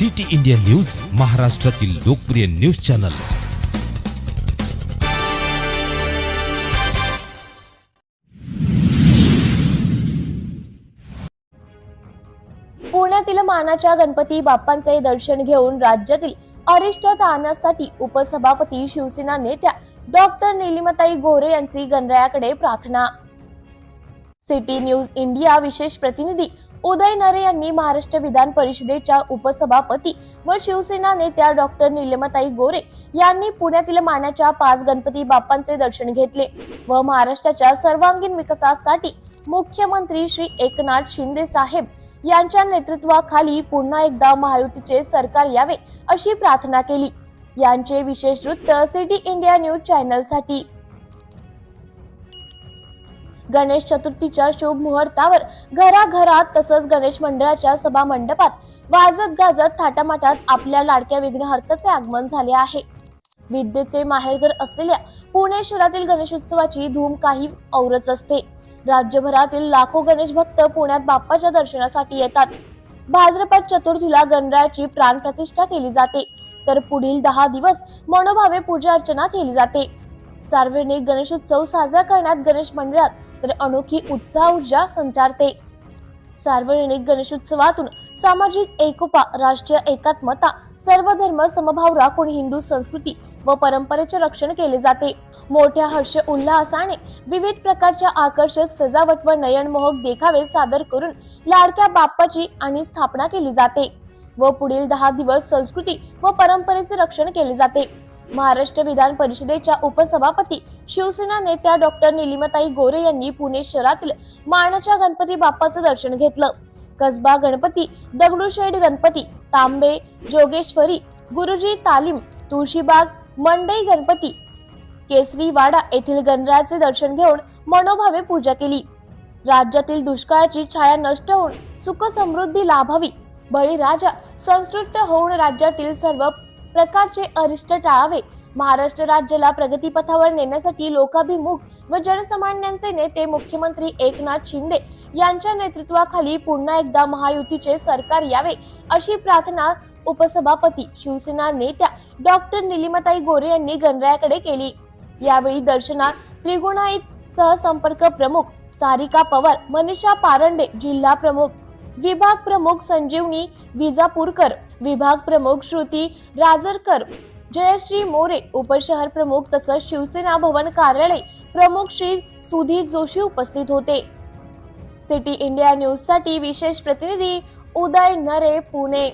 City India news महाराष्ट्रातील लोकप्रिय news channel. पुण्यातील मानाच्या गणपती बाप्पांचे दर्शन घेऊन राज्यातील अरिष्ट टाळण्यासाठी उपसभापती शिवसेना नेत्या डॉक्टर निलिमताई गोरे यांची गणरायाकडे प्रार्थना. सिटी न्यूज इंडिया विशेष प्रतिनिधी उदय नरे यांनी महाराष्ट्र विधान परिषदेच्या उपसभापती व शिवसेना नेत्या डॉक्टर निलमताई गोरे यांनी पुण्यातील मानाच्या पाच गणपती बाप्पांचे दर्शन घेतले व महाराष्ट्राच्या सर्वांगीण विकासासाठी मुख्यमंत्री श्री एकनाथ शिंदे साहेब यांच्या नेतृत्वाखाली पुन्हा एकदा महायुतीचे सरकार यावे अशी प्रार्थना केली. यांचे विशेष वृत्त सिटी इंडिया न्यूज चॅनलसाठी गणेश चतुर्थीच्या शुभ मुहूर्तावर घराघरात तसंच गणेश मंडळाच्या सभा मंडपात वाजत गाजत थाटामाटात आपल्या लाडक्या विघ्नहर्ताचे आगमन झाले आहे. विद्येचे माहेरघर असलेल्या पुणे शहरातील गणेशोत्सवाची धूम काही औरच असते. राज्यभरातील लाखो गणेश भक्त पुण्यात बाप्पाच्या दर्शनासाठी येतात. भाद्रपद चतुर्थीला गणरायाची प्राणप्रतिष्ठा केली जाते. तर पुढील दहा दिवस मनोभावे पूजा अर्चना केली जाते. सार्वजनिक गणेशोत्सव साजरा करण्यात गणेश मंडळात तर अनोखी उत्साह ऊर्जा संचारते. सार्वजनिक गणेशोत्सवातून सामाजिक एकोपा राष्ट्रीय एकात्मता सर्व धर्म समभाव राखून हिंदू संस्कृती व परंपरेचे रक्षण केले जाते. मोठ्या हर्ष उल्हासाने विविध प्रकारच्या आकर्षक सजावट व नयनमोहक देखावे सादर करून लाडक्या बाप्पाची आणि स्थापना केली जाते व पुढील दहा दिवस संस्कृती व परंपरेचे रक्षण केले जाते. महाराष्ट्र विधान परिषदेच्या उपसभापती शिवसेना नेत्या डॉक्टर निलिमाताई गोरे यांनी पुणे शहरातील मानाच्या गणपती बाप्पाचं दर्शन घेतलं. कसबा गणपती दगडूशेठ गणपती तांबे जोगेश्वरी गुरुजी तालीम तुळशीबाग मंडई गणपती केसरी वाडा येथील गणरायाचे दर्शन घेऊन मनोभावे पूजा केली. राज्यातील दुष्काळाची छाया नष्ट होऊन सुख समृद्धी लाभावी. बळीराजा संस्कृत होऊन राज्यातील सर्व प्रकारचे अरिष्ट टाळावे. महाराष्ट्र राज्याला प्रगतीपथावर नेण्यासाठी लोकाभिमुख व जनसामान्यांचे नेते मुख्यमंत्री एकनाथ शिंदे यांच्या नेतृत्वाखाली पुन्हा एकदा महायुतीचे सरकार यावे अशी प्रार्थना उपसभापती शिवसेना नेत्या डॉक्टर निलिमाताई गोरे यांनी गणरायाकडे केली. यावेळी दर्शनात त्रिगुणाईत सहसंपर्क प्रमुख सारिका पवार मनीषा पारंडे जिल्हा प्रमुख विभाग प्रमुख संजीवनी विजापूरकर विभाग प्रमुख श्रुती राजरकर जयश्री मोरे उपशहर प्रमुख तसंच शिवसेना भवन कार्यालय प्रमुख श्री सुधीर जोशी उपस्थित होते. सिटी इंडिया न्यूजसाठी विशेष प्रतिनिधी उदय नरे पुणे.